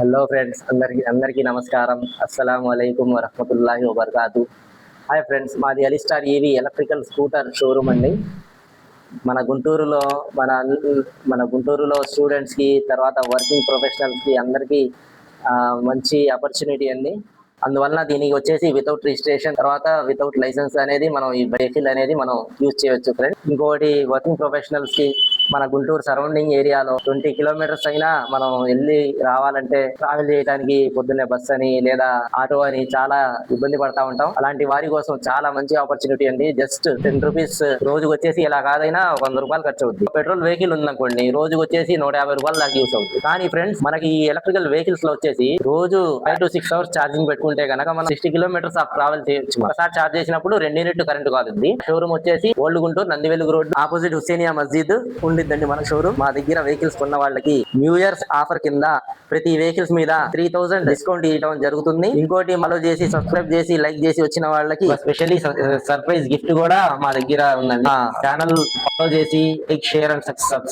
Hello friends అందరికి అందరికీ నమస్కారం. అస్సలం అయికం వరహమతుల్లాహి వబర్కాతు. హాయ్ ఫ్రెండ్స్ మాది అలిస్టార్ ఈవీ ఎలక్ట్రికల్ స్కూటర్ షోరూమ్ అండి. మన గుంటూరులో మన మన గుంటూరులో స్టూడెంట్స్కి తర్వాత వర్కింగ్ ప్రొఫెషనల్స్కి అందరికీ మంచి ఆపర్చునిటీ అండి. అందువలన దీనికి వచ్చేసి వితౌట్ రిజిస్ట్రేషన్ తర్వాత వితౌట్ లైసెన్స్ అనేది మనం ఈ వెహికల్ అనేది మనం యూజ్ చేయవచ్చు ఫ్రెండ్స్ ఇంకోటి వర్కింగ్ ప్రొఫెషనల్స్కి మన గుంటూరు సరౌండింగ్ ఏరియాలో ట్వంటీ కిలోమీటర్స్ అయినా మనం వెళ్ళి రావాలంటే ట్రావెల్ చేయడానికి పొద్దున్నే బస్ అని లేదా ఆటో అని చాలా ఇబ్బంది పడతా ఉంటాం. అలాంటి వారి కోసం చాలా మంచి ఆపర్చునిటీ అండి. జస్ట్ టెన్ రూపీస్ రోజుకి వచ్చేసి ఇలా కాదైనా వంద రూపాయలు ఖర్చు అవుతుంది పెట్రోల్ వెహికల్ ఉందనుకోండి రోజుకి వచ్చేసి నూట యాభై రూపాయలు దాకా యూస్ అవుతుంది కానీ ఫ్రెండ్స్ మనకి ఈ ఎలక్ట్రికల్ వెహికల్స్లో వచ్చేసి రోజు five to six hours charging పెట్టుకుంటే కనుక మనం సిక్స్టీ కిలోమీటర్స్ ఆఫ్ ట్రావెల్ చేయొచ్చు ఒకసారి ఛార్జ్ చేసినప్పుడు రెండు యూనిట్ కరెంట్ కాదు షోరూమ్ వచ్చేసి old Guntur Nandivelugu road opposite Husainiya Masjid ఉండిద్దండి మన షోరూమ్ మా దగ్గర వెహికల్స్ కొన్న వాళ్ళకి న్యూ ఇయర్స్ ఆఫర్ కింద ప్రతి వెహికల్స్ మీద త్రీ థౌసండ్ డిస్కౌంట్ ఇవ్వడం జరుగుతుంది. ఇంకోటి మనం చేసి సబ్స్క్రైబ్ చేసి లైక్ చేసి వచ్చిన వాళ్ళకి స్పెషల్లీ సర్ప్రైజ్ గిఫ్ట్ కూడా మా దగ్గర ఉందండి. ఛానల్ ఫాలో చేసి లైక్ షేర్ అండ్ సబ్స్క్రైబ్